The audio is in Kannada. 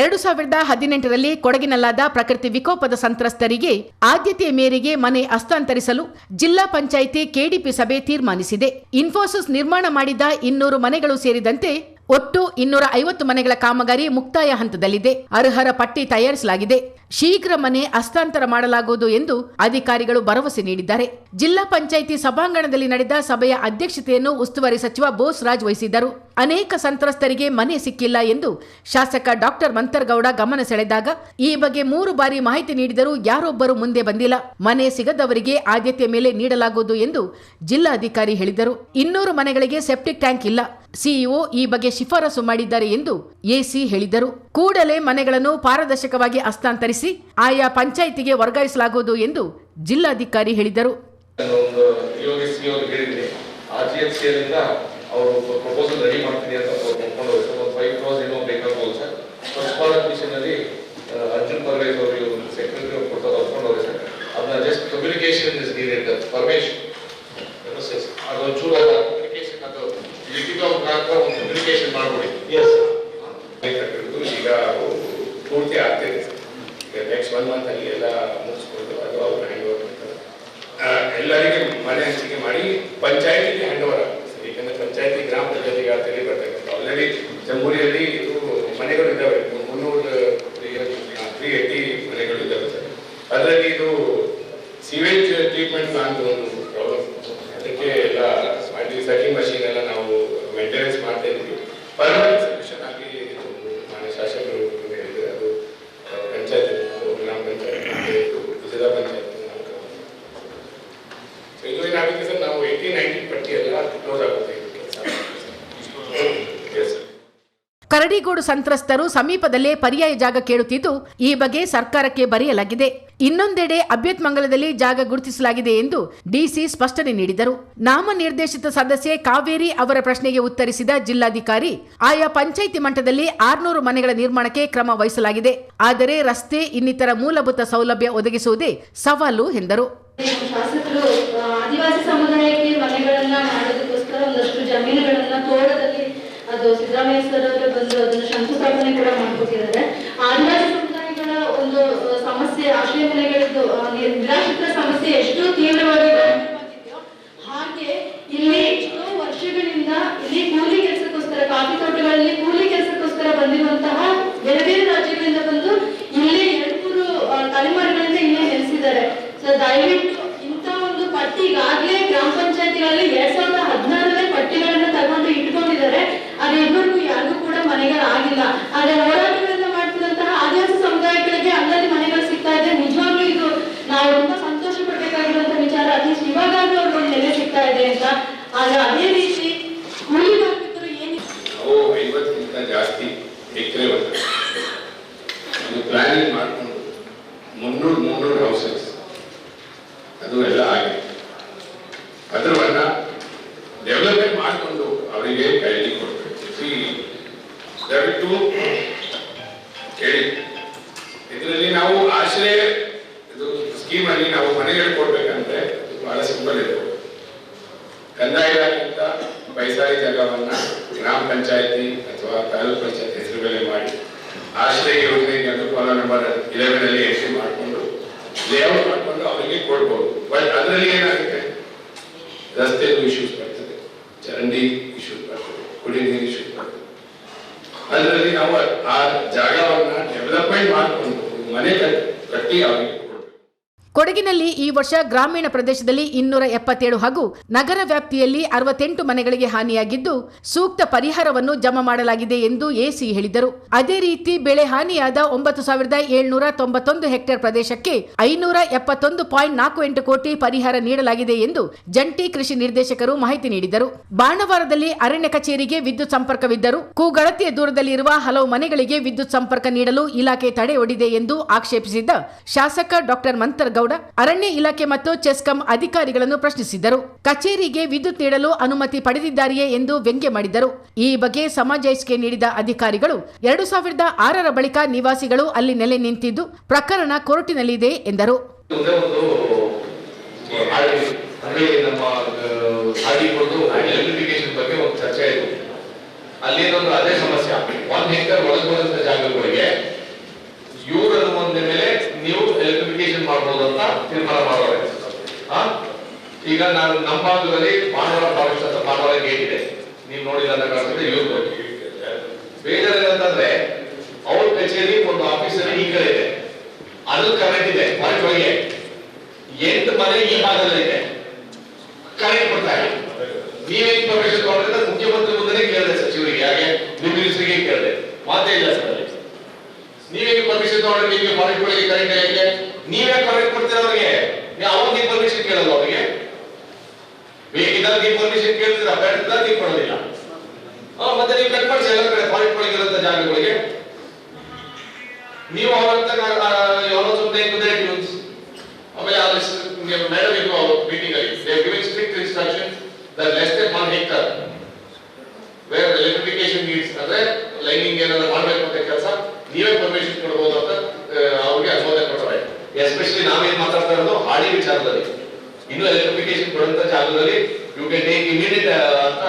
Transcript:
ಎರಡು ಸಾವಿರದ ಹದಿನೆಂಟರಲ್ಲಿ ಕೊಡಗಿನಲ್ಲಾದ ಪ್ರಕೃತಿ ವಿಕೋಪದ ಸಂತ್ರಸ್ತರಿಗೆ ಆದ್ಯತೆಯ ಮೇರೆಗೆ ಮನೆ ಹಸ್ತಾಂತರಿಸಲು ಜಿಲ್ಲಾ ಪಂಚಾಯಿತಿ ಕೆಡಿಪಿ ಸಭೆ ತೀರ್ಮಾನಿಸಿದೆ. ಇನ್ಫೋಸಿಸ್ ನಿರ್ಮಾಣ ಮಾಡಿದ ಇನ್ನೂರು ಮನೆಗಳು ಸೇರಿದಂತೆ ಒಟ್ಟು ಇನ್ನೂರ ಐವತ್ತು ಮನೆಗಳ ಕಾಮಗಾರಿ ಮುಕ್ತಾಯ ಹಂತದಲ್ಲಿದೆ. ಅರ್ಹರ ಪಟ್ಟಿ ತಯಾರಿಸಲಾಗಿದೆ. ಶೀಘ್ರ ಮನೆ ಹಸ್ತಾಂತರ ಮಾಡಲಾಗುವುದು ಎಂದು ಅಧಿಕಾರಿಗಳು ಭರವಸೆ ನೀಡಿದ್ದಾರೆ. ಜಿಲ್ಲಾ ಪಂಚಾಯಿತಿ ಸಭಾಂಗಣದಲ್ಲಿ ನಡೆದ ಸಭೆಯ ಅಧ್ಯಕ್ಷತೆಯನ್ನು ಉಸ್ತುವಾರಿ ಸಚಿವ ಬೋಸ್ ರಾಜ್ ವಹಿಸಿದ್ದರು. ಅನೇಕ ಸಂತ್ರಸ್ತರಿಗೆ ಮನೆ ಸಿಕ್ಕಿಲ್ಲ ಎಂದು ಶಾಸಕ ಡಾಕ್ಟರ್ ಮಂತರ್ಗೌಡ ಗಮನ ಸೆಳೆದಾಗ ಈ ಬಗ್ಗೆ ಮೂರು ಬಾರಿ ಮಾಹಿತಿ ನೀಡಿದರೂ ಯಾರೊಬ್ಬರು ಮುಂದೆ ಬಂದಿಲ್ಲ. ಮನೆ ಸಿಗದವರಿಗೆ ಆದ್ಯತೆ ಮೇಲೆ ನೀಡಲಾಗುವುದು ಎಂದು ಜಿಲ್ಲಾಧಿಕಾರಿ ಹೇಳಿದರು. ಇನ್ನೂರು ಮನೆಗಳಿಗೆ ಸೆಪ್ಟಿಕ್ ಟ್ಯಾಂಕ್ ಇಲ್ಲ. ಸಿಇಒ ಈ ಬಗ್ಗೆ ಶಿಫಾರಸು ಮಾಡಿದ್ದಾರೆ ಎಂದು ಎಸಿ ಹೇಳಿದರು. ಕೂಡಲೇ ಮನೆಗಳನ್ನು ಪಾರದರ್ಶಕವಾಗಿ ಹಸ್ತಾಂತರಿಸಿ ಆಯಾ ಪಂಚಾಯಿತಿಗೆ ವರ್ಗಾಯಿಸಲಾಗುವುದು ಎಂದು ಜಿಲ್ಲಾಧಿಕಾರಿ ಹೇಳಿದರು. ಅರ್ಜುನ್ ಅವರು ಸೆಕ್ರೆಟರಿ ಸರ್. ಅದನ್ನ ಜಸ್ಟ್ ಕಮ್ಯುನಿಕೇಶನ್ ಇಸ್ ನೀಡೆಡ್ ಅದೊಂಚೂರು ಕಮ್ಯುನಿಕೇಶನ್ ಅದು ಲಿಖಿತ ಮುಖಾಂತರ ಒಂದು ಕಮ್ಯುನಿಕೇಶನ್ ಮಾಡ್ಬಿಡಿ ಎಸ್ ಕಟ್ಟಿರೋದು ಈಗ ಪೂರ್ತಿ ಆಗ್ತಿದೆ ಈಗ ನೆಕ್ಸ್ಟ್ ಒನ್ ಮಂತ್ ಅಲ್ಲಿ ಎಲ್ಲ ಮುಗಿಸ್ಕೊಂಡು ಅದು ಅವ್ರ ಹ್ಯಾಂಡ್ ಓವರ್ ಮಾಡ್ತಾರೆ ಆ, ಎಲ್ಲರಿಗೆ ಮನೆ ಹಂಚಿಕೆ ಮಾಡಿ ಪಂಚಾಯತಿಗೆ ಹ್ಯಾಂಡ್ ಓವರ್ ಆಗುತ್ತೆ ಸರ್ ಯಾಕಂದ್ರೆ ಪಂಚಾಯತಿ ಗ್ರಾಮ ಪಂಚಾಯತಿ ವ್ಯಾಪ್ತಿಯಲ್ಲಿ ಬರ್ತಕ್ಕಂಥ ಆಲ್ರೆಡಿ ಜಂಬೂರಿಯಲ್ಲಿ ಇದು ಮನೆಗಳು ಇದ್ದಾವೆ ಮುನ್ನೂರು ತ್ರೀ ಏಯ್ಟಿ ಮನೆಗಳು ಇದ್ದಾವೆ ಸರ್ ಅದರಲ್ಲಿ ಇದು ಸಿವೇಜ್ ಟ್ರೀಟ್ಮೆಂಟ್ ಪ್ಲಾಂಟ್ ಒಂದು ಪ್ರಾಬ್ಲಮ್ ಅದಕ್ಕೆ ಎಲ್ಲ ಮಾಡಿ ಸೆಟ್ಟಿಂಗ್ ಮಷೀನ್ ಎಲ್ಲ ನಾವು ಮೇಂಟೆನೆನ್ಸ್ ಮಾಡ್ತಾ ಇದ್ವಿ ಪರ್ಮನೆಂಟ್ ಸೊಲ್ಯೂಷನ್ ಆಗಿ ಇದು ಮಾನ್ಯ ಶಾಸಕರು ಹೇಳಿದ್ರೆ ಅದು ಪಂಚಾಯತ್ ಗ್ರಾಮ ಪಂಚಾಯತ್ ಜಿಲ್ಲಾ ಪಂಚಾಯತ್ ಸೊ ಇದು ಏನಾಗುತ್ತೆ ಸರ್ ನಾವು ಏಯ್ಟಿ ನೈನ್ಟೀನ್ ಪಟ್ಟಿ ಎಲ್ಲ ಕ್ಲೋಸ್ ಆಗುತ್ತೆ ಇದು ಕೆಲಸ ಎಸ್ ಸರ್ ಕರಡಿಗೋಡು ಸಂತ್ರಸ್ತರು ಸಮೀಪದಲ್ಲೇ ಪರ್ಯಾಯ ಜಾಗ ಕೇಳುತ್ತಿದ್ದು, ಈ ಬಗ್ಗೆ ಸರ್ಕಾರಕ್ಕೆ ಬರೆಯಲಾಗಿದೆ. ಇನ್ನೊಂದೆಡೆ ಅಭ್ಯತ್ಮಂಗಲದಲ್ಲಿ ಜಾಗ ಗುರುತಿಸಲಾಗಿದೆ ಎಂದು ಡಿಸಿ ಸ್ಪಷ್ಟನೆ ನೀಡಿದರು. ನಾಮನಿರ್ದೇಶಿತ ಸದಸ್ಯೆ ಕಾವೇರಿ ಅವರ ಪ್ರಶ್ನೆಗೆ ಉತ್ತರಿಸಿದ ಜಿಲ್ಲಾಧಿಕಾರಿ, ಆಯಾ ಪಂಚಾಯಿತಿ ಮಟ್ಟದಲ್ಲಿ ಆರ್ನೂರು ಮನೆಗಳ ನಿರ್ಮಾಣಕ್ಕೆ ಕ್ರಮ ವಹಿಸಲಾಗಿದೆ. ಆದರೆ ರಸ್ತೆ, ಇನ್ನಿತರ ಮೂಲಭೂತ ಸೌಲಭ್ಯ ಒದಗಿಸುವುದೇ ಸವಾಲು ಎಂದರು. ಆದಿವಾಸಿ ಸಮುದಾಯಕ್ಕೆ ಮನೆಗಳನ್ನ ಮಾಡೋದಕ್ಕೋಸ್ಕರ ಒಂದಷ್ಟು ಜಮೀನುಗಳನ್ನ ತೋಟದಲ್ಲಿ ಅದು ಸಿದ್ದರಾಮಯ್ಯ ಸರ್ ಅವರ ಬಂದು ಅದನ್ನ ಶಂಕುಸ್ಥಾಪನೆ ಕೂಡ ಮಾಡ್ಕೊಟ್ಟಿದ್ದಾರೆ. ಆದಿವಾಸಿ ಸಮುದಾಯಗಳ ಒಂದು ಸಮಸ್ಯೆ, ಆಶ್ರಯ ಮನೆಗಳದ್ದು ನಿರಾಶ್ರಿತ ಸಮಸ್ಯೆ ಎಷ್ಟು ತೀವ್ರವಾಗಿ ಹಾಗೆ ಇಲ್ಲಿ ಎಷ್ಟೋ ವರ್ಷಗಳಿಂದ ಇಲ್ಲಿ ಕೂಲಿ ಕೆಲಸಕ್ಕೋಸ್ಕರ, ಕಾಫಿ ತೋಟಗಳಲ್ಲಿ ಕೂಲಿ ಕೆಲಸಕ್ಕೋಸ್ಕರ ಬಂದಿರುವಂತಹ ಬೇರೆ ಬೇರೆ ರಾಜ್ಯಗಳಿಂದ ಬಂದು ಇಲ್ಲಿ ಎರಡು ಮೂರು ತಲೆಮಾರುಗಳಿಂದ ಇಲ್ಲಿ ನೆಲೆಸಿದ್ದಾರೆ. ಸೊ ದಯವಿಟ್ಟು ಇಂಥ ಒಂದು ಪಟ್ಟಿ ಈಗಾಗಲೇ ಗ್ರಾಮ ಪಂಚಾಯತಿಗಳಲ್ಲಿ ಎರಡ್ ಸಾವಿರದ ಹದಿನಾರನೇ ಪಟ್ಟಿಗಳನ್ನ ತಗೊಂಡು ಇಟ್ಕೊಂಡಿದ್ದಾರೆ ಅದು ಇದುವರೆಗೂ ಯಾರಿಗೂ ಕೂಡ ಮನೆಗಳಾಗಿಲ್ಲ ಆದ್ರೆ ಹೋರಾಟಗಳನ್ನ ಮಾಡ್ತಿದಂತಹ ಆದಿವಾಸಿ ಸಮುದಾಯಗಳಿಗೆ ಅಲ್ಲಲ್ಲಿ ಮನೆಗಳು ಸಿಗ್ತಾ ಇದೆ ನಿಜವಾಗ್ಲೂ ಇದು ನಾವು ತುಂಬಾ ಸಂತೋಷ ಪಡ್ಬೇಕಾಗಿರುವಂತಹ ವಿಚಾರ ಅಟ್ಲೀಸ್ಟ್ ಇವಾಗಾದ್ರೂ ಅವ್ರಿಗೆ ನೆಲೆ ಸಿಗ್ತಾ ಇದೆ ಅಂತ ಆದ್ರೆ ಅದೇ ರೀತಿ ಕೂಲಿ ಕಾರ್ಮಿಕರು ಏನಿಲ್ಲ ನಾವು ಐವತ್ತಕ್ಕಿಂತ ಜಾಸ್ತಿ ಎಕರೆ ಬರ್ತದೆ ಇದು ಪ್ಲಾನಿಂಗ್ ಮಾಡಿಕೊಂಡು ಮುನ್ನೂರು ಮುನ್ನೂರು ಹೌಸಸ್ ಅದು ಎಲ್ಲ ಆಗಿದೆ. ಅದರವನ್ನ ಡೆವಲಪ್ಮೆಂಟ್ ಮಾಡಿಕೊಂಡು ಅವರಿಗೆ ಕೈಲಿ ಕೊಡ್ಬೇಕು. ದಯವಿಟ್ಟು ಕೇಳಿ. ಇದರಲ್ಲಿ ನಾವು ಆಶ್ರಯ, ಇದು ಸ್ಕೀಮಲ್ಲಿ ನಾವು ಮನೆಗಳು ಕೊಡ್ಬೇಕಂದ್ರೆ ಬಹಳ ಸಿಂಪಲ್ ಇದೆ. ಕಂದಾಯ ಇಲಾಖೆಯಿಂದ ಪೈಸಾಯಿ ಜಾಗವನ್ನ ಗ್ರಾಮ ಪಂಚಾಯತಿ ಅಥವಾ ತಾಲೂಕು ಪಂಚಾಯತ್ ಹೆಸರು ಮೇಲೆ ಮಾಡಿ ಆಶ್ರಯ ಯೋಜನೆ ಅದು ಫಾಲೋ ನಂಬರ್ ಇಲೆವೆನ್ ಅಲ್ಲಿ ಎಂಟ್ರಿ ಮಾಡಿಕೊಂಡು ಲೇಔಟ್ ಮಾಡಿಕೊಂಡು ಅವರಿಗೆ ಕೊಡ್ಬೋದು. ಬಟ್ ಅದರಲ್ಲಿ ಏನಾಗುತ್ತೆ? ರಸ್ತೆದು ಇಶ್ಯೂಸ್ ಬರ್ತದೆ. ಚರಂಡಿ ಇಶ್ಯೂಸ್ ಬರ್ತದೆ. ಕುಡಿ ನೀರು ಇಶ್ಯೂಸ್ ಬರ್ತದೆ. ಅದರಲ್ಲಿ ನಾವು ಆ ಜಾಗವನ್ನ ಡೆವಲಪ್ಮೆಂಟ್ ಮಾಡಿಕೊಂಡು ಮನೆ ಕಟ್- ಕಟ್ಟಿ ಅವರಿಗೆ ಕೊಡಗಿನಲ್ಲಿ ಈ ವರ್ಷ ಗ್ರಾಮೀಣ ಪ್ರದೇಶದಲ್ಲಿ ಇನ್ನೂರ ಎಪ್ಪತ್ತೇಳು ಹಾಗೂ ನಗರ ವ್ಯಾಪ್ತಿಯಲ್ಲಿ ಅರವತ್ತೆಂಟು ಮನೆಗಳಿಗೆ ಹಾನಿಯಾಗಿದ್ದು ಸೂಕ್ತ ಪರಿಹಾರವನ್ನು ಜಮಾ ಮಾಡಲಾಗಿದೆ ಎಂದು ಎಸಿ ಹೇಳಿದರು. ಅದೇ ರೀತಿ ಬೆಳೆ ಹಾನಿಯಾದ ಒಂಬತ್ತು ಸಾವಿರದ ಏಳ್ನೂರ ತೊಂಬತ್ತೊಂದು ಹೆಕ್ಟೇರ್ ಪ್ರದೇಶಕ್ಕೆ ಐನೂರ ಎಪ್ಪತ್ತೊಂದು ಪಾಯಿಂಟ್ ನಾಲ್ಕು ಎಂಟು ಕೋಟಿ ಪರಿಹಾರ ನೀಡಲಾಗಿದೆ ಎಂದು ಜಂಟಿ ಕೃಷಿ ನಿರ್ದೇಶಕರು ಮಾಹಿತಿ ನೀಡಿದರು. ಬಾಣವಾರದಲ್ಲಿ ಅರಣ್ಯ ಕಚೇರಿಗೆ ವಿದ್ಯುತ್ ಸಂಪರ್ಕವಿದ್ದರೂ ಕೂಗಳತಿಯ ದೂರದಲ್ಲಿರುವ ಹಲವು ಮನೆಗಳಿಗೆ ವಿದ್ಯುತ್ ಸಂಪರ್ಕ ನೀಡಲು ಇಲಾಖೆ ತಡೆ ಒಡಿದೆ ಎಂದು ಆಕ್ಷೇಪಿಸಿದ್ದ ಶಾಸಕ ಡಾಕ್ಟರ್ ಮಂತರ್ಗೌಡ ಅರಣ್ಯ ಇಲಾಖೆ ಮತ್ತು ಚೆಸ್ಕಾಂ ಅಧಿಕಾರಿಗಳನ್ನು ಪ್ರಶ್ನಿಸಿದ್ದರು. ಕಚೇರಿಗೆ ವಿದ್ಯುತ್ ನೀಡಲು ಅನುಮತಿ ಪಡೆದಿದ್ದಾರೆಯೇ ಎಂದು ವ್ಯಂಗ್ಯ ಮಾಡಿದರು ಈ ಬಗ್ಗೆ ಸಮಜಾಯಿಷಿಕೆ ನೀಡಿದ ಅಧಿಕಾರಿಗಳು ಎರಡು ಸಾವಿರದ ಆರರ ಬಳಿಕ ನಿವಾಸಿಗಳು ಅಲ್ಲಿ ನೆಲೆ ನಿಂತಿದ್ದು ಪ್ರಕರಣ ಕೋರ್ಟಿನಲ್ಲಿದೆ ಎಂದರು. ಅಲ್ಲಿ ಒಂದು ಆಡಿ ಅಂದ್ರೆ ನಮ್ಮ ಆಡಿಗಳು ಎಲೆಕ್ಟ್ರಿಫಿಕೇಶನ್ ಬಗ್ಗೆ ಒಂದು ಚರ್ಚೆ ಆಯಿತು ಅಲ್ಲಿ ಏನೊಂದು ಅದೇ ಸಮಸ್ಯೆ ಒಂದ್ ಹೆಕ್ಟರ್ ಒಳಗೆ ಹೋದಂತ ಜಾಗಗಳಿಗೆ ಈಗ ನಾನು ನಮ್ಮ ಭಾಗದಲ್ಲಿ ಭಾನುವಾರ ಫಾರೆಸ್ಟ್ ಅಂತ ಪಾಂಡವರ ಗೇಟ್ ಇದೆ. ನೀವು ನೋಡಿದ ಇವ್ರು ಬೇಜಾರು ಏನಂತಂದ್ರೆ ಅವ್ರ ಕಚೇರಿ ಒಂದು ಆಫೀಸಲ್ಲಿ ಈ ಕಡೆ ಇದೆ. ಅದು ಕರೆಂಟ್ ಇದೆ ಫಾರೆಸ್ಟ್ ಒಳಗೆ ಎಂಟು ಮನೆ ಈ ಭಾಗದಲ್ಲಿ ಇದೆ. ಕರೆಂಟ್ ಬರ್ತಾ ಇಲ್ಲ. ನೀವೇ ಇನ್ಫಾರ್ಮೇಶನ್ ತಗೊಂಡ್ರೆ ಮುಖ್ಯಮಂತ್ರಿ ಮುಂದೆ ಕೇಳಿದೆ ಸಚಿವರಿಗೆ, ಹಾಗೆ ಮಿನಿಸ್ಟ್ರಿಗೆ ಕೇಳಿದೆ. ಮಾತೇ ಇಲ್ಲ ಸರ್. ನೀವೇ ಇನ್ಫಾರ್ಮೇಶನ್ ತಗೊಂಡ್ರೆ ನಿಮಗೆ ಫಾರೆಸ್ಟ್ ಒಳಗೆ ಕರೆಂಟ್ ಹೇಗೆ ನೀವೇ ಕರೆಕ್ಟ್ ಕೊಡ್ತೀರ ಅವ್ರಿಗೆ? ಅವಾಗ ಪರ್ಮಿಷನ್ ಕೇಳಲ್ಲ ಅವ್ರಿಗೆ? ಬೇಕಿದ್ದಾಗ ನೀವು ಪರ್ಮಿಷನ್ ಕೇಳ್ತೀರ? ಬೇಡದಾಗ ನೀವು ಕೊಡೋದಿಲ್ಲ. ಮತ್ತೆ ನೀವು ಕಟ್ ಮಾಡಿಸಿ ಎಲ್ಲ ಕಡೆ ಫಾರಿನ್ ಒಳಗಿರುವಂತ ಜಾಗಗಳಿಗೆ. ನೀವು ಅವ್ರ ಯಾವ ಯಾರೋ ಸುಮ್ಮನೆ ಕುದುರೆ ಟ್ಯೂನ್ಸ್ ಆಮೇಲೆ ಅಲ್ಲಿ ಮೇಡಮ್ ಅವರು ಮೀಟಿಂಗ್ ಅಲ್ಲಿ. They giving strict instructions that less then one hectare where electrification needs ಅಂದ್ರೆ ಲೈನಿಂಗ್ ಏನಾದ್ರು ಮಾಡ್ಬೇಕು ಅಂತ ಕೆಲಸ, ನೀವೇ ನಾವೇನ್ ಮಾತಾಡ್ತಾ ಇರೋದು? ಹಾಳಿ ವಿಚಾರದಲ್ಲಿ. ಇನ್ನು ಎಲೆಕ್ಟ್ರಿಫಿಕೇಶನ್ ಕೊಡುವಂತ ಜಾಗದಲ್ಲಿ ಯು ಕ್ಯಾನ್ ಟೇಕ್ ಇಮಿಡಿಯೇಟ್ ಅಂತ